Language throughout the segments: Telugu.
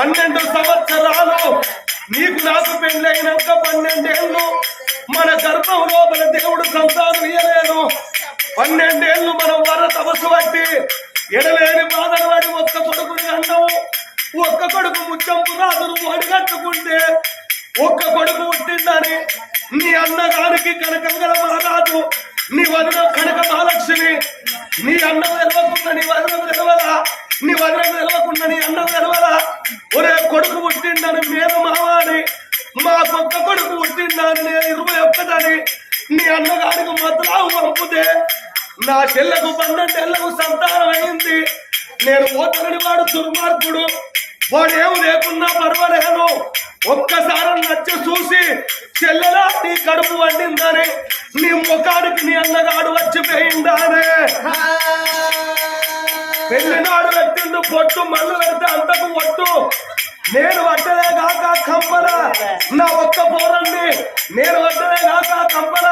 పన్నెండు సంవత్సరాలు. నీకు నాకు పెళ్ళైనాక పన్నెండేళ్ళు. మన గర్భం లోపల దేవుడు సంతానం ఇయ్యలేదు. పన్నెండేళ్ళు మనం వర తపస్సు పట్టి ఎడలేని బాధలు వాడి ఒక్క కొడుకుని అన్నాము ఒక్క కొడుకు ముచ్చంపు రాదును ఒడిగట్టుకుంటే ఒక్క కొడుకు పుట్టిందని నీ అన్నగారికి కనకంగల మహారాజు నీ వదిన కనక మహాలక్ష్మి. నీ అన్నం తెలవకుండా నీ వదిన తెలవలా నీ వదిన తెలవకుండా నీ అన్నం తెలవలా ఒరే కొడుకు పుట్టిండని మేము మావాని. మా కొత్త కొడుకు పుట్టిండని నేను ఇరవై ఒక్కదని నీ అన్నగారికి మతలావు పంపుతే నా చెల్లకు పన్నెండేళ్ళకు సంతానం అయింది. నేను పోతనని వాడు దుర్మార్గుడు. వాడు ఏం లేకున్నా పర్వాలేదు. ఒక్కసారి నచ్చి చూసి చెల్లెలా నీ కడుపు వండిందని నీ ముఖానికి నీ అన్నగాడు వచ్చి పోయిందానే పెళ్ళినాడు పెట్టిండు పొట్టు మన్ను పెడితే అంతకు ఒట్టు. నేను వడ్డలే కాక కంపల నా ఒక్క పోరండి. నేను వడ్డలే కాక కంపల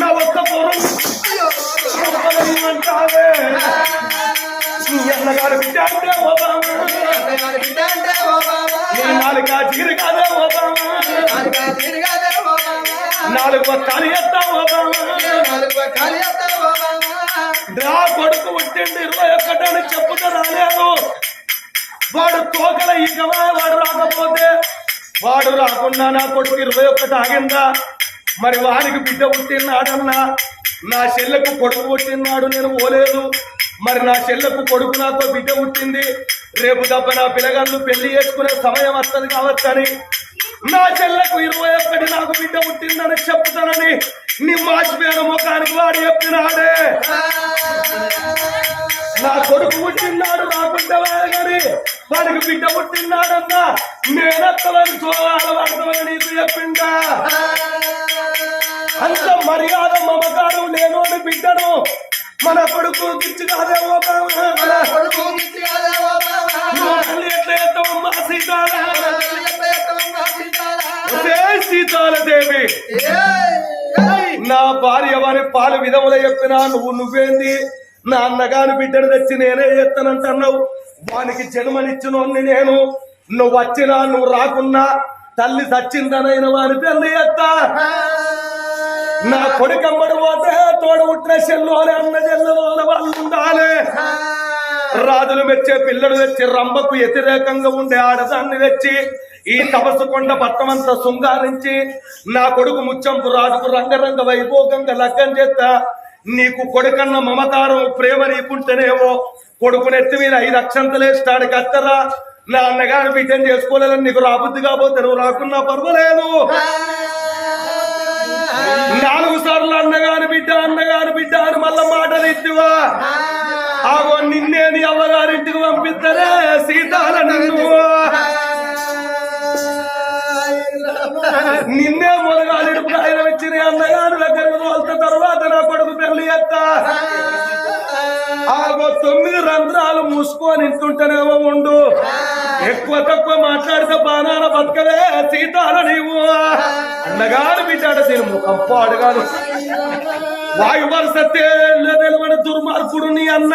నా ఒక్క పోరండి కంపలేమంటావే నీ అన్నగాడు బిడ్డ అంటే నీ చిగిరి కాదే ఓబామా నాలుగు ఒక్కలు ఎత్తా ఓబామా నా కొడుకు పుట్టిండి ఇరవై ఒక్కటని చెప్పుతా రాలేదు. వాడు తోకల ఈగవా వాడు రాకపోతే వాడు రాకుండా నా కొడుకు ఇరవై ఒక్కటి ఆగిందా? మరి వానికి బిడ్డ పుట్టినాడన్నా? నా చెల్లెకు కొడుకు పుట్టినాడు నేను పోలేదు. మరి నా చెల్లెకు కొడుకు నాకు బిడ్డ పుట్టింది. రేపు దెబ్బ నా పిల్లగాళ్ళు పెళ్ళి చేసుకునే సమయం వస్తుంది కావచ్చని నా చెల్లెకు ఇరవై ఒక్కటి నాకు బిడ్డ పుట్టిందని చెప్తానని నీ మాసిపోయిన ముఖానికి వాడు చెప్పినాడే. నా కొడుకు పుట్టినాడు నాకుంటే గాని వాడికి బిడ్డ పుట్టినాడన్నా నేనత్తవని చూడాలి పడతామని నీకు చెప్పిందా అంత మర్యాద మమకారం లేనోని బిడ్డను మన కొడుకు కాదేమో నువ్వు తల్లి ఎట్లా ఎత్తవమ్మా సీతాల ఒసే సీతాలదేవి. నా భార్య వారి పాలు విధముల చెప్పినా నువ్వు నువ్వేంది? నా అన్నగాని బిడ్డను తెచ్చి నేనే ఎత్తనంటున్నావు వానికి జన్మనిచ్చినోన్ని నేను. నువ్వు వచ్చినా నువ్వు రాకున్నా తల్లి సచ్చిందనైన వారి పెళ్ళి ఎత్తా. నా కొడుకమ్మడు పోతే తోడు పుట్టిన చెల్లోని అన్న చెల్లెలోని వాళ్ళు ఉండాలి. రాజులు మెచ్చే పిల్లలు తెచ్చి రంభకు వ్యతిరేకంగా ఉండే ఆడదాన్ని తెచ్చి ఈ తపస్సు కొండ పట్టమంతా శృంగారించి నా కొడుకు ముచ్చంపు రాజుకు రంగరంగ వైభోగంగా లగ్గం చేస్తా నీకు కొడుకన్న మమకారం ప్రేమ నీకుంటేనేమో కొడుకు నెత్తి మీద ఐదు అక్షంతలేస్తాడు కత్తరా. నా అన్నగారు బిడ్డను చేసుకోలేదని నీకు రాబుద్ది కాబోతే నువ్వు రాకున్నా పర్వాలేదు నాలుగు సార్లు అన్నగారు బిడ్డ అన్నగారు బిడ్డ అని మళ్ళా మాటలు ఇచ్చివా ఆగో నిన్నే నీ అవ్వగారింటికి పంపిస్తారే సీతాల నిన్ను. నిన్నే మొదగాలి ఆయన వచ్చిన అన్నగారు దగ్గరకు తోల్త తర్వాత నా కొడుకు పెళ్ళి ఎత్తా ఆగో తొమ్మిది రంధ్రాలు మూసుకొని ఇంటుంటేనేమో ఉండు. ఎక్కువ తక్కువ మాట్లాడితే బాణాల బతకలే సీతాల నీవు. అన్నగారు బిడ్డాడ దీని ముఖం పాడుగాను. వాయు వరుస తెలియని దుర్మార్గుడు నీ అన్న.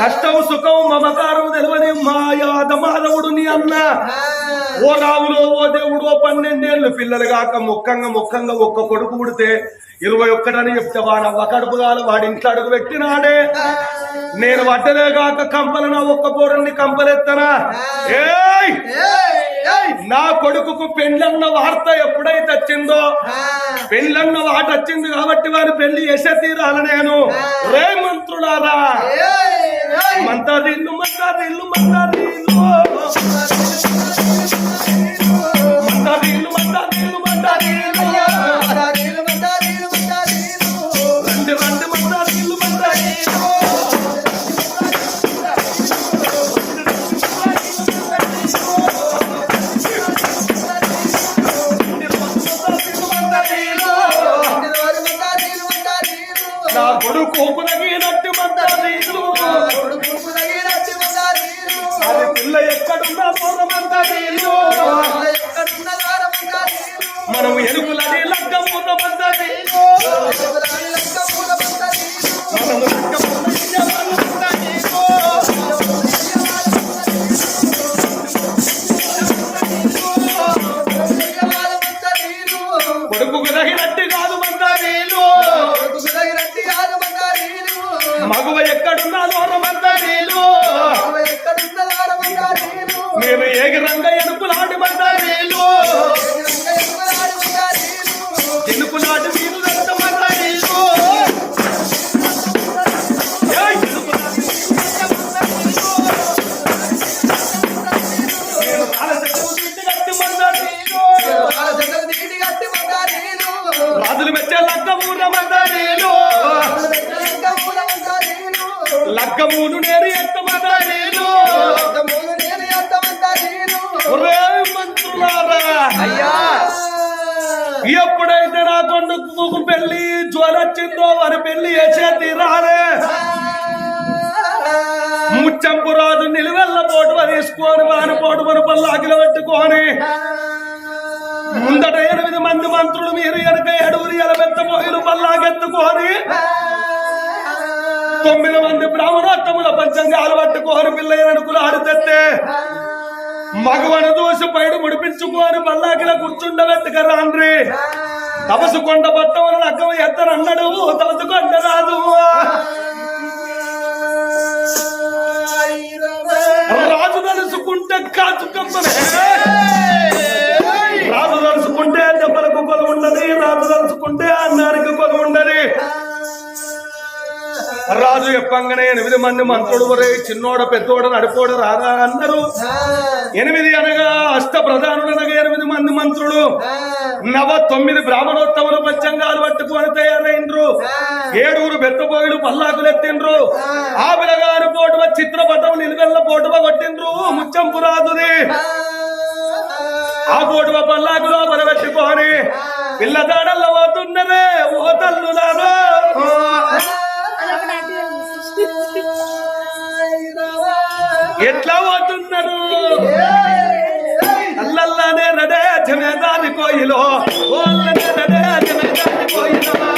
కష్టం సుఖం మమకారం తెలివని మాయాద మాధవుడు నీ అన్న. ఓ రావులో ఓ దేవుడు ఓ పన్నెండేళ్ళు పిల్లలు కాక ముఖంగా ముఖంగా ఒక్క కొడుకు పుడితే ఇరవై ఒక్కటని చెప్తే వాడు అవ్వ కాల వాడి ఇంట్లో అడుగు పెట్టినాడే. నేను వడ్డలే కాక కంపలనా ఒక్క పోరన్ని కంపలెత్తనా? ఏయ్! నా కొడుకుకు పెండ్లన్న వార్త ఎప్పుడైతే వచ్చిందో పెళ్ళన్న వాట వచ్చింది కాబట్టి వారి పెళ్ళి చేసే తీరాల నేను. రే మంత్రులారా! మంతాదిల్లు మంతాదిల్లు మంతాదిల్లు లగ్గమూను నేను. నీళ్ళు ఒరే మంత్రులారా. ఎప్పుడైతే నా కొడుకు పెళ్ళి జ్వరొచ్చిందో వారి పెళ్ళి చేసే తీరాలే ముచ్చంపు రాజు నిలువెల్ల పోటువ తీసుకొని వారి పోటువను పల్లాకిలో పెట్టుకొని ముందట ఎనిమిది మంది మంత్రులు మీరు ఎనక ఏడుగురు ఎలబెత్త పోయిలు పల్లాకెత్తుకొని తొమ్మిది మంది బ్రాహ్మణోత్తముల పంచంగాలు పట్టుకొని పిల్ల ఎనుకులు ఆడితే మగవను దోషి పైడు ముడిపించుకొని పల్లాకిల కూర్చుండబెట్టుక రాండ్రి తపసు కొండ బట్టవన లగ్గం ఎత్తనన్నాడు తపసు కొండ రాదు. రాజు తలుసుకుంటే కాచు రాజు చెప్పంగానే ఎనిమిది మంది మంత్రుడు ఒరే చిన్నోడ పెద్దోడ నడిపోడు రాదా అన్నారు ఎనిమిది అనగా అష్ట ప్రధానులు అనగా ఎనిమిది మంది మంత్రులు. నవ తొమ్మిది బ్రాహ్మణోత్తములు పంచంగాలు పట్టుకొని తయారైండ్రు. ఏడుగురు బెత్తపోయిలు పల్లాకులు ఎత్తిండ్రు. ఆ పిల్లగారి పోటువ చిత్రపటం నిలువెల్ల పోటువ కొట్టిండ్రు. ముచ్చంపు రాజుది ఆ పోటువ పల్లాకులో పడబెట్టుకొని పిల్ల దాడల్లో పోతున్నదే. ఓ తల్లులారో. ఎట్లా పోతున్నాడు అల్లల్లానే రడే జమేదారి కోయిలో ఓల్లనే రడే జమేదారి కోయిలో.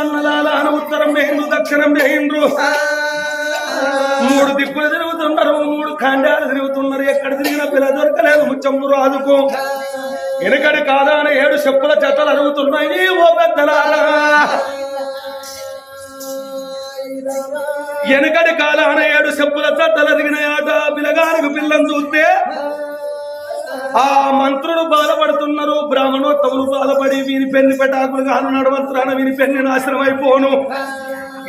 అన్నలాల అని ఉత్తరం వేయిండ్రు దక్షిణం వేయిండ్రు మూడు దిక్కులు తిరుగుతున్నారు మూడు ఖండాలు తిరుగుతున్నారు. ఎక్కడ తిరిగిన పిల్ల దొరకలేదు ముచ్చంపు రాజుకు. వెనుకడి కాదాన ఏడు చెప్పుల చెత్తలు అరుగుతున్నాయి ఓ పెద్దలారా. వెనుకడి కాలాన ఏడు చెప్పుల చెత్తలు అరిగిన ఆట పిల్లగానికి పిల్లని చూస్తే ఆ మంత్రుడు బాధపడుతున్నారు బ్రాహ్మణోత్తములు బాధపడి వీని పెన్ను పెటాకులు గాను నడవంతురాన వీని పెన్ను నాశనం అయిపోను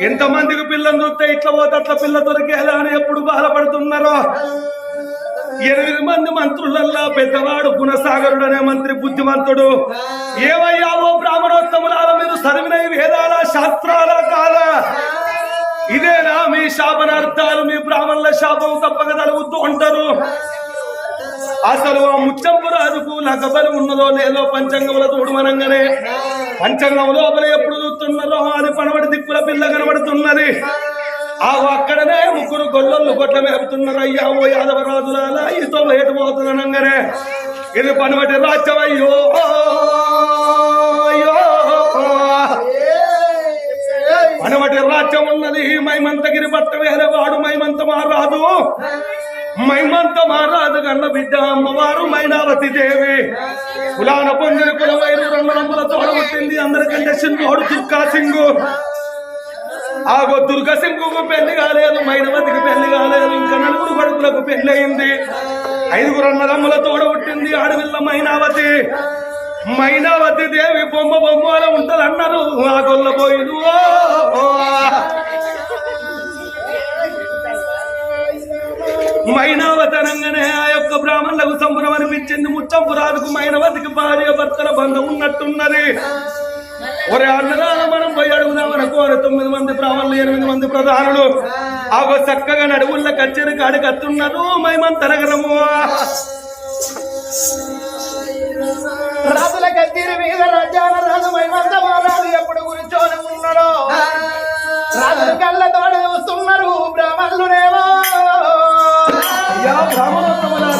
ఎంతమందికి పిల్లని చూస్తే ఇట్లా పోతే అట్లా పిల్ల దొరికేలా అని ఎప్పుడు బాధపడుతున్నారో? ఎనిమిది మంది మంత్రులల్లా పెద్దవాడు గుణసాగరుడు అనే మంత్రి బుద్ధిమంతుడు. ఏవయ్యా బ్రాహ్మణోత్తములాల మీద చదివిన వేదాల శాస్త్రాల కాదా ఇదేనా మీ శాపనార్థాలు? మీ బ్రాహ్మణుల శాపం తప్పక తలుగుతూ ఉంటారు. అసలు ఆ ముచ్చంపు రాజుకు లగబలి ఉన్నదో లేదో పంచంగముల తోడుమనంగానే. పంచంగం లోపల ఎప్పుడు చూస్తున్నారో అది పనబడి దిక్కుల పిల్ల కనబడుతున్నది. ఆ అక్కడనే ముగ్గురు గొల్లలు గొడ్ల మేపుతున్నారు. అయ్యా ఓ యాదవ రాజులాలా ఇతో వేటు పోతుందనంగానే ఇది పనబడి రాజ్యం అయ్యో. పనబడి రాజ్యం ఉన్నది. మైమంతగిరి పట్ట వేరే వాడు మైమంత మారాదు మైమంత మహారాజు గన్న బిడ్డ అమ్మవారు మైనావతి దేవి. కులాన పొందిన కులవైరు రెండు రంగుల తోడబుట్టింది అందరికంటే సింహోడు దుర్గా సింగు. ఆగో దుర్గా సింగుకు పెళ్ళి కాలేదు మైనవతికి పెళ్ళి కాలేదు ఇంకా నలుగురు కొడుకులకు పెళ్ళి అయింది. ఐదుగురు అన్నదమ్ముల తోడబుట్టింది ఆడవిల్ల మైనావతి. మైనావతి దేవి బొమ్మ బొమ్మలో ఉంటదన్నారు. ఆ గొల్ల పోయిదు మైనావతనంగానే ఆ యొక్క బ్రాహ్మణులకు సంబరం అనిపించింది. ముచ్చంపురాదుకు మైనవతికి భార్య భర్తల బంధం ఉన్నట్టున్నది. ఒరే అన్నదాన మనం పోయి అడుగుదాం అనుకోరు తొమ్మిది మంది బ్రాహ్మణులు ఎనిమిది మంది ప్రధానులు. ఆ చక్కగా నడువుల కచ్చేరి కాడికి అత్తున్నారు మైమంత నగరము రాజుల కత్తిరి మీద రాజ్యాల అయ్యా బ్రాహ్మణోత్తములారా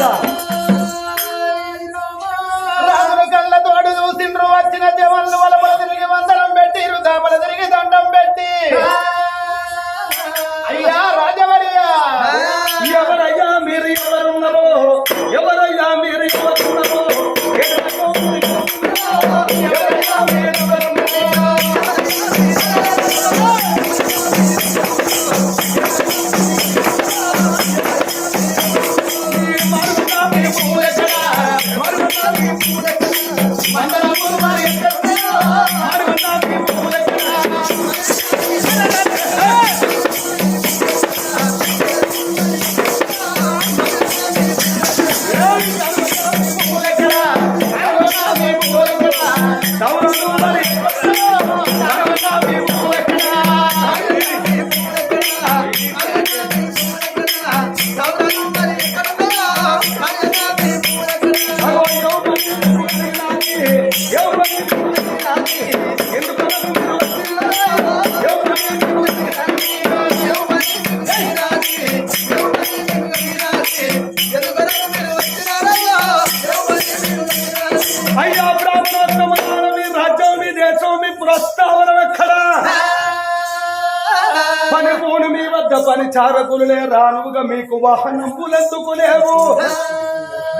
పని చారకులులే రానుగా మీకు వాహనంపులెందుకు లేవు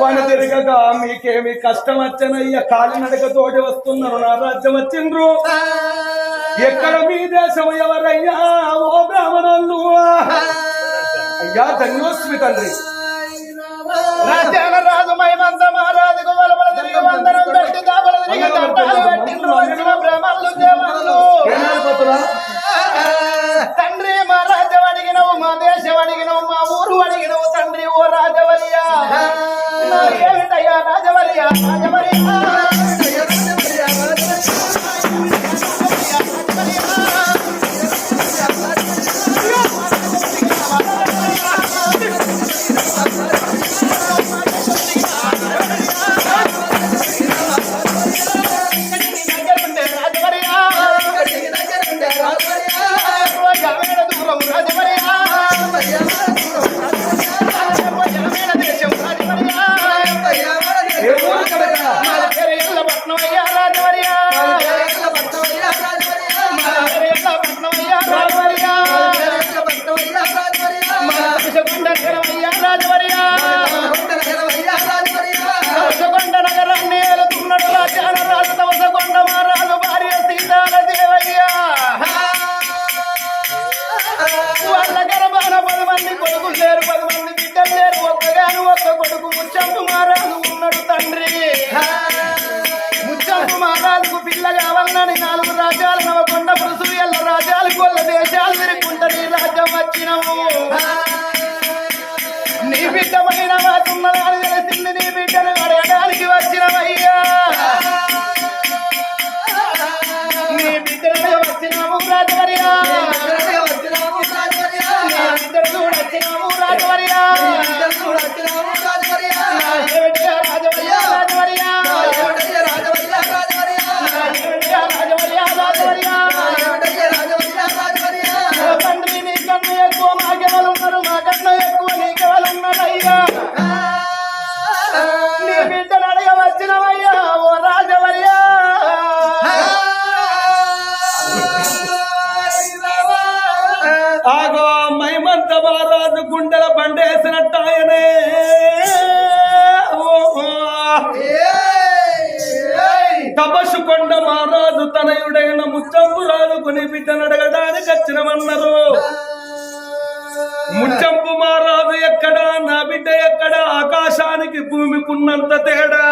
పని తిరగగా మీకేమి కష్టం వచ్చనయ్య కాలినడక తోటి వస్తున్నారు నా రాజ్యం వచ్చిండ్రు. ఎక్కడ మీ దేశం ఎవరయ్యా? ఓ బ్రాహ్మణులు. అయ్యా ధన్యోస్మి తండ్రి. రాజ్యాల రాజు మైమంత మహారాజుకు వలపల తిరిగి వందనం పెట్టి దాపల ఇక దండాలు పెట్టిండ్రు వచ్చిన బ్రహ్మలు దేవలు আমার నీ రాజ్యం నీ బిడ్డ పైన వాతున్నదాని తెలిసింది. గుండెల బండేసినట్టు ఆయనే తపస్సు కొండ మహారాజు తనయుడైన ముచ్చంపు రాజుకుని బిడ్డను అడగడానికి వచ్చినమన్నారు. ముచ్చంపు మహారాజు ఎక్కడ? నా బిడ్డ ఎక్కడ? ఆకాశానికి భూమికున్నంత తేడా.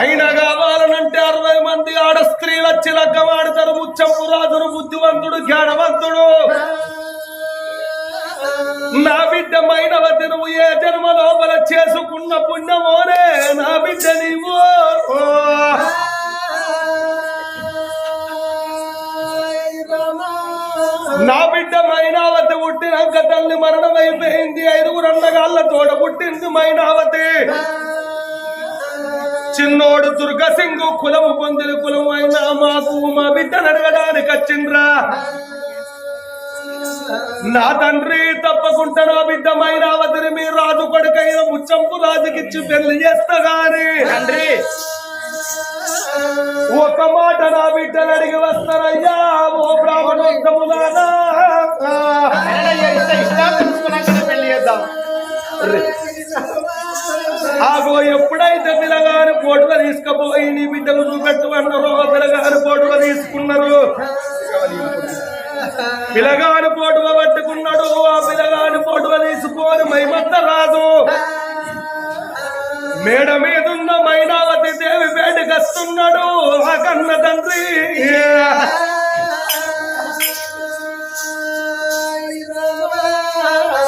అయినా కావాలనంటే అరవై మంది ఆడ స్త్రీలు వచ్చి లగ్గవాడతారు ముచ్చంపు రాజును బుద్ధివంతుడు జ్ఞానవంతుడు. నా బిడ్డ మైనవతి నువ్వు ఏ జన్మ లోపల చేసుకున్న పుణ్యమోనే నా బిడ్డ నీవు. నా బిడ్డ మైనావతి పుట్టినాక తల్లి మరణం అయిపోయింది ఐదుగురు అన్నగాళ్ళ తోడ పుట్టింది మైనావతి. చిన్నోడు దుర్గసింగు కులము పొందిన కులం అయినా మాకు మా బిడ్డ నడగడానికి వచ్చిండ్రా. నా తండ్రి తప్పకుండా నా బిడ్డ మైనావతిని మీ రాజు కొడుకైన ముచ్చంపు రాజుకిచ్చి పెళ్ళి చేస్తా గాని. తండ్రి. ఒక మాట నా బిడ్డను అడిగి వస్తారయ్యా ఓ చేద్దాం. ఆగో ఎప్పుడైతే పిల్లగారు పోటుగా తీసుకుపోయి నీ బిడ్డలు చూపెట్టు అన్నారో పిల్లగారు పోటుగా తీసుకున్నారు. పిల్లగాడు మైమత్త రాదు మేడ మీదున్న మైనావతి దేవి వేడికి వస్తున్నాడు ఆ కన్న తండ్రి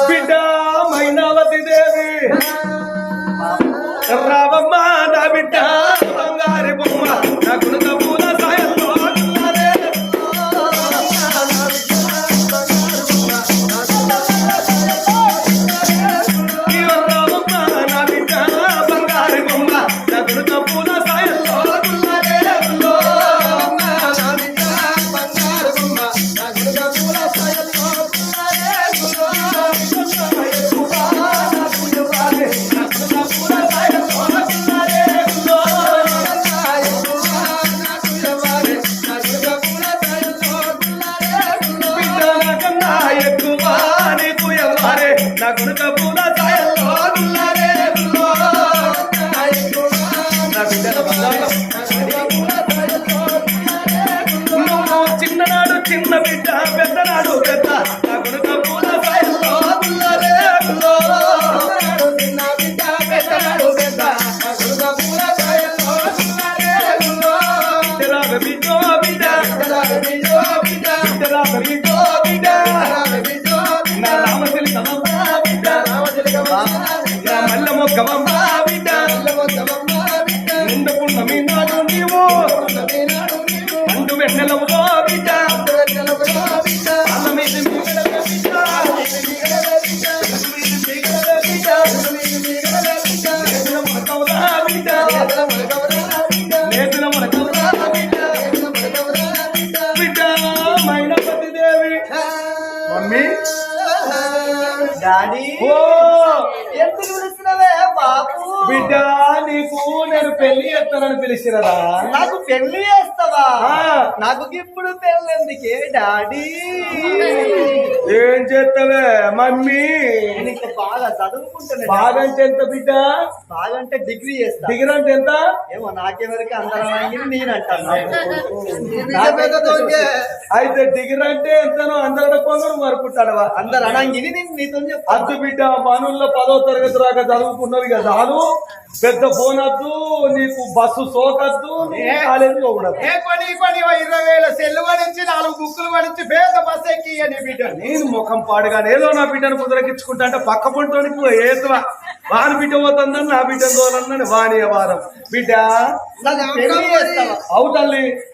బిడ్డ మైనావతి దేవి రావమ్మ మమ్మీ. డాడీ ఓ! ఎందుకు బిడ్డ నీకు నేను పెళ్ళి చేస్తానని పిలిచినదా? నాకు పెళ్ళి చేస్తావా? ఆ. నాకు ఇప్పుడు పెళ్ళి ఎందుకే డాడీ? ఏం చేస్తావే మమ్మీ? నేను ఇంకా బాగా చదువుకుంటున్నా బాగంటే ఎంత బిడ్డ? బాగా అంటే డిగ్రీ చేస్తా. డిగ్రీ అంటే ఎంత? ఏమో నాకెవరికి అందరం నేను అంటాను అయితే డిగ్రీ అంటే ఎంతనో అందరూ కొందరు మరుపుతాడవా అందరు అనంగిని నేను నీతో అద్దు బిడ్డ పనుల్లో పదో తరగతి దాకా చదువుకున్నది కదా. చాలు పెద్ద ఫోన్ వద్దు నీకు బస్సు సోకద్దు కాలేజీ ఇరవై వేల సెల్లు పడించి నాలుగు బుక్కులు పడించి పేద బస్ ఎక్కి అని బిడ్డ. నేను ముఖం పాడుగానే ఏదో నా బిడ్డను కుదరకించుకుంటా అంటే పక్క పొంటోనికి ఏతువా. వాని బిడ్డ పోతుందని నా బిడ్డ తోలన్నని వాణి వారం. బిడ్డ నాకు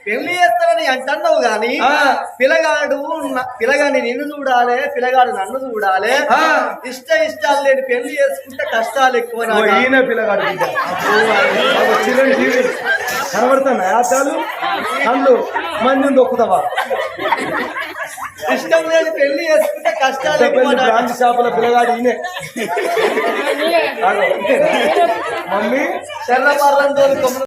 పెళ్ళి చేస్తానని అంటున్నావు గాని. పిల్లగాడు నా- పిల్లగాడిని నిన్ను చూడాలి పిల్లగాడు నన్ను చూడాలి. ఇష్ట ఇష్టాలు లేని పెళ్ళి చేసుకుంటే కష్టాలు ఎక్కువ. ఈయన పిల్లగాడు బిడ్డ. అగో చిరంజీవి కనబడతాను? యాచాలు కళ్ళు మంది దొక్కుతావా ఇష్టం లేని పెళ్ళి చేసుకుంటే కష్టాలు. బ్రాంచ్ షాపుల పిల్లగాడు ఈయనే. మమ్మీ తోలుకోమని